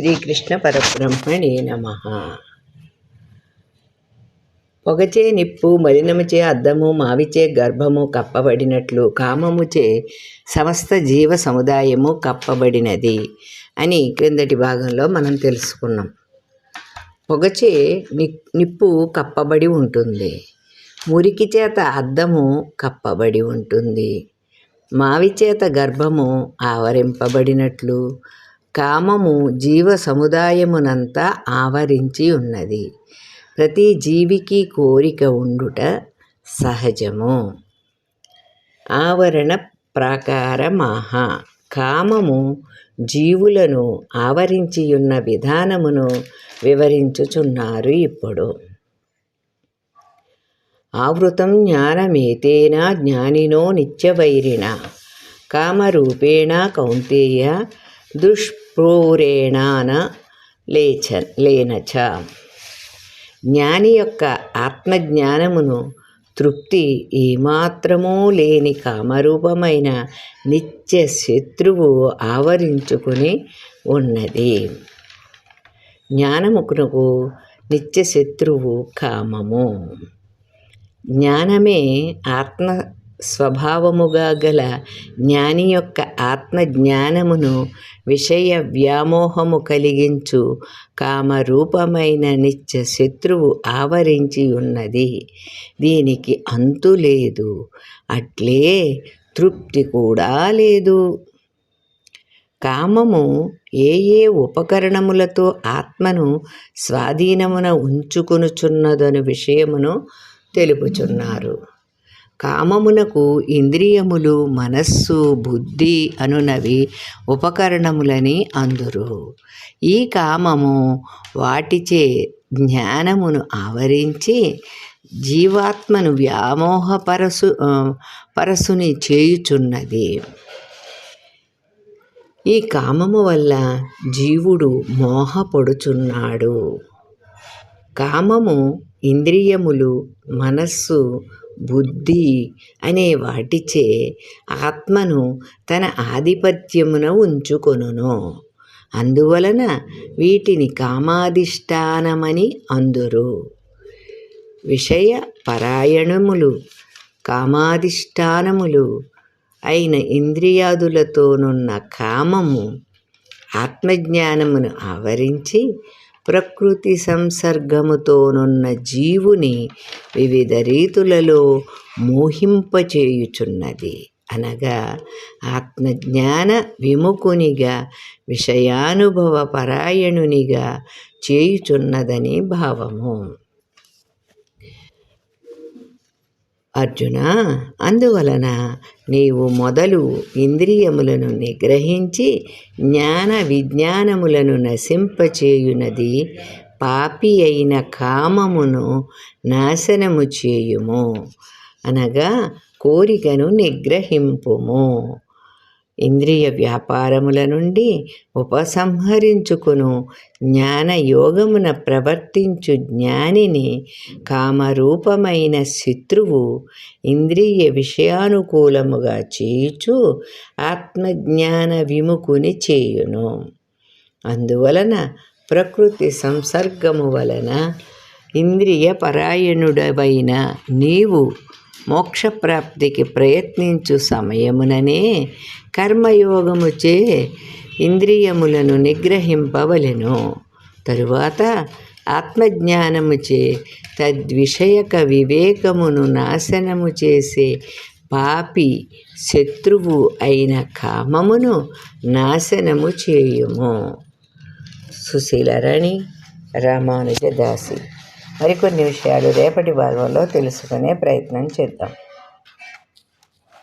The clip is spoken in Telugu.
శ్రీకృష్ణ పరబ్రహ్మణే నమ. పొగచే నిప్పు మలినముచే అద్దము మావిచే గర్భము కప్పబడినట్లు కామముచే సమస్త జీవ సముదాయము కప్పబడినది అని క్రిందటి భాగంలో మనం తెలుసుకున్నాం. పొగచే ని నిప్పు కప్పబడి ఉంటుంది. మురికి చేత అద్దము కప్పబడి ఉంటుంది. మావి చేత గర్భము ఆవరింపబడినట్లు కామము జీవ సముదాయమునంతా ఆవరించి ఉన్నది. ప్రతి జీవికి కోరిక ఉండుట సహజము. ఆవరణ ప్రాకారమాహ. కామము జీవులను ఆవరించియున్న విధానమును వివరించుచున్నారు ఇప్పుడు. ఆవృతం జ్ఞానమేతేన జ్ఞానినో నిత్యవైరిణ కామరూపేణ కౌంతేయ దుష్ దుష్ప్రూరేణాన లేచ లేనచ. జ్ఞాని యొక్క ఆత్మజ్ఞానమును తృప్తి ఏమాత్రమూ లేని కామరూపమైన నిత్య శత్రువు ఆవరించుకుని ఉన్నది. జ్ఞానముకునకు నిత్య శత్రువు కామము. జ్ఞానమే ఆత్మ స్వభావముగా గల జ్ఞాని యొక్క ఆత్మజ్ఞానమును విషయ వ్యామోహము కలిగించు కామరూపమైన నిత్య శత్రువు ఆవరించి ఉన్నది. దీనికి అంతు లేదు. అట్లే తృప్తి కూడా లేదు. కామము ఏ ఏ ఉపకరణములతో ఆత్మను స్వాధీనమున ఉంచుకొనుచున్నదను విషయమును తెలుపుచున్నారు. కామమునకు ఇంద్రియములు మనస్సు బుద్ధి అనునవి ఉపకరణములని అందురు. ఈ కామము వాటిచే జ్ఞానమును ఆవరించి జీవాత్మను వ్యామోహపరసు పరసుని చేయుచున్నది. ఈ కామము వల్ల జీవుడు మోహపడుచున్నాడు. కామము ఇంద్రియములు మనస్సు బుద్ధి అనే వాటిచే ఆత్మను తన ఆధిపత్యమున ఉంచుకొనును. అందువలన వీటిని కామాధిష్టానమని అందురు. విషయ పరాయణములు కామాధిష్టానములు అయిన ఇంద్రియాదులతోనున్న కామము ఆత్మజ్ఞానమును ఆవరించి ప్రకృతి సంసర్గముతోనున్న జీవుని వివిధ రీతులలో మోహింపచేయుచున్నది. అనగా ఆత్మజ్ఞాన విముఖునిగా విషయానుభవ పరాయణునిగా చేయుచున్నదని భావము. అర్జున అందువలన నీవు మొదలు ఇంద్రియములను నిగ్రహించి జ్ఞాన విజ్ఞానములను నశింపచేయునది. పాపి అయిన కామమును నాశనము చేయుము. అనగా కోరికను నిగ్రహింపుము. ఇంద్రియ వ్యాపారముల నుండి ఉపసంహరించుకును. జ్ఞానయోగమున ప్రవర్తించు జ్ఞానిని కామరూపమైన శత్రువు ఇంద్రియ విషయానుకూలముగా చేయుచు ఆత్మజ్ఞాన విముకుని చేయును. అందువలన ప్రకృతి సంసర్గము వలన ఇంద్రియ పరాయణుడవైన నీవు మోక్షప్రాప్తికి ప్రయత్నించు సమయముననే కర్మయోగముచే ఇంద్రియములను నిగ్రహింపవలెను. తరువాత ఆత్మజ్ఞానముచే తద్విషయక వివేకమును నాశనము చేసే పాపి శత్రువు అయిన కామమును నాశనము చేయుము సుశీలరణి రామానుజదాసి. మరికొన్ని విషయాలు రేపటి భాగంలో తెలుసుకునే ప్రయత్నం చేద్దాం.